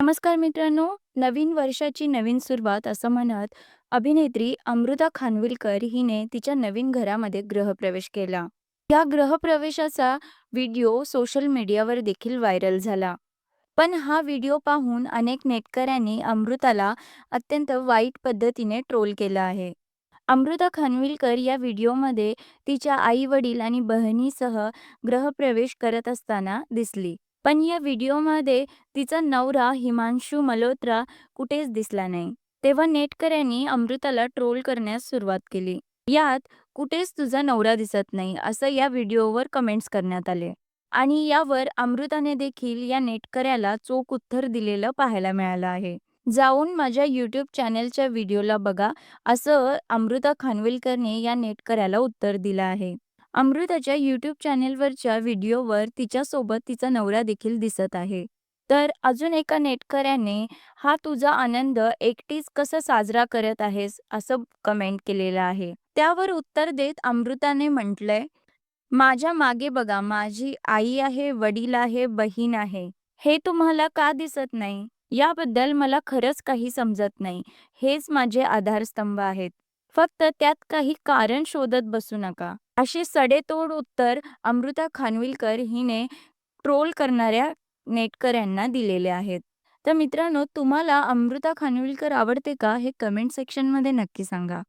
नमस्कार मित्रांनो, नवीन वर्षाची नवीन सुरुवात असं म्हणत अभिनेत्री अमृता खानविलकर हिने तिच्या नवीन घरामध्ये गृहप्रवेश केला. या गृहप्रवेशाचा व्हिडिओ सोशल मीडियावर देखील व्हायरल झाला. पण हा व्हिडिओ पाहून अनेक नेटकऱ्यांनी अमृताला अत्यंत वाईट पद्धतीने ट्रोल केलं आहे. अमृता खानविलकर या व्हिडिओमध्ये तिच्या आई-वडील आणि बहिणीसह गृहप्रवेश करत असताना दिसली. पण या व्हिडिओमध्ये तिचा नवरा हिमांशू मल्होत्रा कुठेच दिसला नाही. तेव्हा नेटकऱ्यांनी अमृताला ट्रोल करण्यास सुरुवात केली. यात कुठेच तुझा नवरा दिसत नाही असं या व्हिडिओवर कमेंट्स करण्यात आले. आणि यावर अमृताने देखील या नेटकऱ्याला चोख उत्तर दिलेलं पाहायला मिळालं आहे. जाऊन माझ्या यूट्यूब चॅनेलच्या व्हिडिओला बघा असं अमृता खानविलकरने या नेटकऱ्याला उत्तर दिलं आहे. अमृताच्या यूट्यूब चॅनेलवरच्या व्हिडिओवर तिच्यासोबत तिचा नवरा देखील दिसत आहे. तर अजून एका नेटकऱ्याने हा तुझा आनंद एकटीच कसा साजरा करत आहेस असं कमेंट केलेलं आहे. त्यावर उत्तर देत अमृताने म्हटलंय, माझ्या मागे बघा माझी आई आहे, वडील आहे, बहीण आहे. हे तुम्हाला का दिसत नाही? याबद्दल मला खरंच काही समजत नाही. हेच माझे आधारस्तंभ आहेत. फक्त त्यात काही कारण शोधत बसू नका. असे सडेतोड उत्तर अमृता खानविलकर हिने ट्रोल करणाऱ्या नेटकऱ्यांना दिलेले आहेत. तर मित्रांनो तुम्हाला अमृता खानविलकर आवडते का? हे कमेंट सेक्शनमध्ये नक्की सांगा.